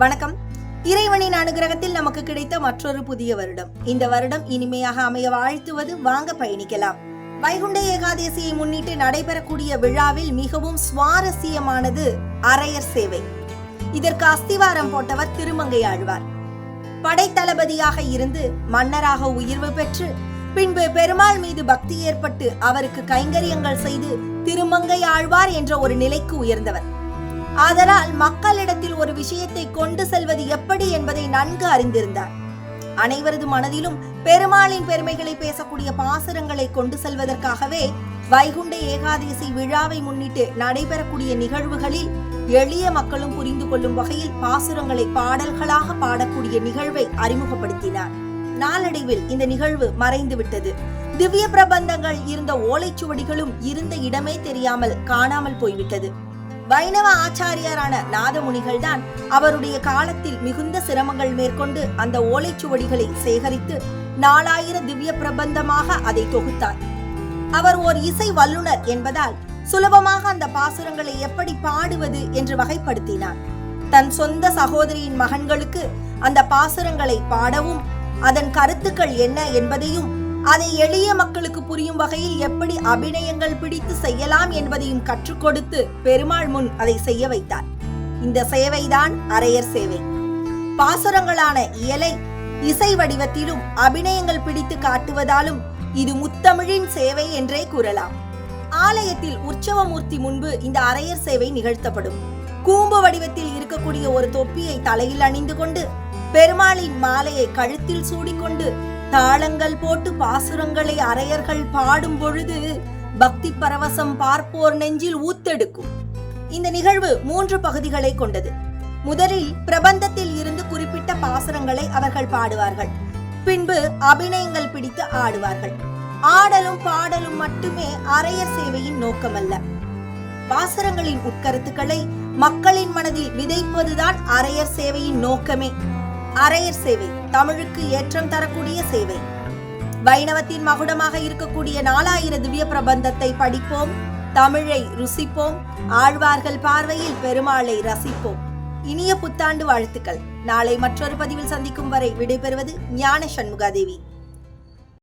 வணக்கம். இறைவனின் அனுகிரகத்தில் நமக்கு கிடைத்த மற்றொரு புதிய வருடம். இந்த வருடம் இனிமையாக அமைய வாழ்த்துவது வாங்க பயணிக்கலாம். வைகுண்ட ஏகாதசியை முன்னிட்டு நடைபெறக்கூடிய விழாவில் மிகவும் சுவாரஸ்யமானது அரையர் சேவை. இதற்கு அஸ்திவாரம் போட்டவர் திருமங்கை ஆழ்வார். படைத்தளபதியாக இருந்து மன்னராக உயர்வு பெற்று பின்பு பெருமாள் மீது பக்தி ஏற்பட்டு அவருக்கு கைங்கரியங்கள் செய்து திருமங்கை ஆழ்வார் என்ற ஒரு நிலைக்கு உயர்ந்தவர். ஆதலால் மக்களிடத்தில் ஒரு விஷயத்தை கொண்டு செல்வது எப்படி என்பதை நன்கு அறிந்திருந்தார். அனைவரது மனதிலும் பெருமாளின் பெருமைகளை பேசக்கூடிய பாசுரங்களை கொண்டு செல்வதற்காகவே வைகுண்ட ஏகாதசி விழாவை முன்னிட்டு நடைபெறக்கூடிய நிகழ்வுகளில் எளிய மக்களும் புரிந்து கொள்ளும் வகையில் பாசுரங்களை பாடல்களாக பாடக்கூடிய நிகழ்வை அறிமுகப்படுத்தினார். நாளடைவில் இந்த நிகழ்வு மறைந்து விட்டது திவ்ய பிரபந்தங்கள் இருந்த ஓலைச்சுவடிகளும் இருந்த இடமே தெரியாமல் காணாமல் போய்விட்டது. வைணவ ஆச்சாரியாரான நாதமுனிகள் தான் அவருடைய காலத்தில் மிகுந்த சிரமங்கள் மேற்கொண்டு அந்த ஓலைச்சுவடிகளை சேகரித்து நாலாயிர திவ்ய பிரபந்தமாக அதை தொகுத்தார். அவர் ஓர் இசை வல்லுனர் என்பதால் சுலபமாக அந்த பாசுரங்களை எப்படி பாடுவது என்று வகைப்படுத்தினார். தன் சொந்த சகோதரியின் மகன்களுக்கு அந்த பாசுரங்களை பாடவும் அதன் கருத்துக்கள் என்ன என்பதையும் அதை எளிய மக்களுக்கு புரியும் வகையில் எப்படி அபிநயங்கள் பிடித்து செய்யலாம் என்பதையும் கற்றுக் கொடுத்து பெருமாள் முன் அதை செய்ய வைத்தார். இந்த சேவைதான் அரையர் சேவை. பாசுரங்களான இயலை இசை வடிவத்திலும் அபிநயங்கள் பிடித்து காட்டுவதாலும் இது முத்தமிழின் சேவை என்றே கூறலாம். ஆலயத்தில் உற்சவமூர்த்தி முன்பு இந்த அரையர் சேவை நிகழ்த்தப்படும். கூம்பு வடிவத்தில் இருக்கக்கூடிய ஒரு தொப்பியை தலையில் அணிந்து கொண்டு பெருமாளின் மாலையை கழுத்தில் சூடிக்கொண்டு தாளங்கள் போட்டு பாசுரங்களை அரையர்கள் பாடும் பொழுது பக்தி பரவசம் பார்ப்போர் நெஞ்சில் ஊத்தெடுக்கும். இந்த நிகழ்வு மூன்று பகுதிகளை கொண்டது. முதலில் பிரபந்தத்தில் இருந்து குறிப்பிட்ட பாசுரங்களை அவர்கள் பாடுவார்கள். பின்பு அபிநயங்கள் பிடித்து ஆடுவார்கள். ஆடலும் பாடலும் மட்டுமே அரையர் சேவையின் நோக்கமல்ல. பாசுரங்களின் உட்கருத்துக்களை மக்களின் மனதில் விதைப்பதுதான் அரையர் சேவையின் நோக்கமே. அரையர் சேவை தமிழுக்கு ஏற்றம் தரக்கூடிய சேவை. வைணவத்தின் மகுடமாக இருக்கக்கூடிய நாலாயிர திவ்ய பிரபந்தத்தை படிப்போம் தமிழை ருசிப்போம் ஆழ்வார்கள் பார்வையில் பெருமாளை ரசிப்போம். இனிய புத்தாண்டு வாழ்த்துக்கள். நாளை மற்றொரு பதிவில் சந்திக்கும் வரை விடைபெறுவது ஞான சண்முகாதேவி.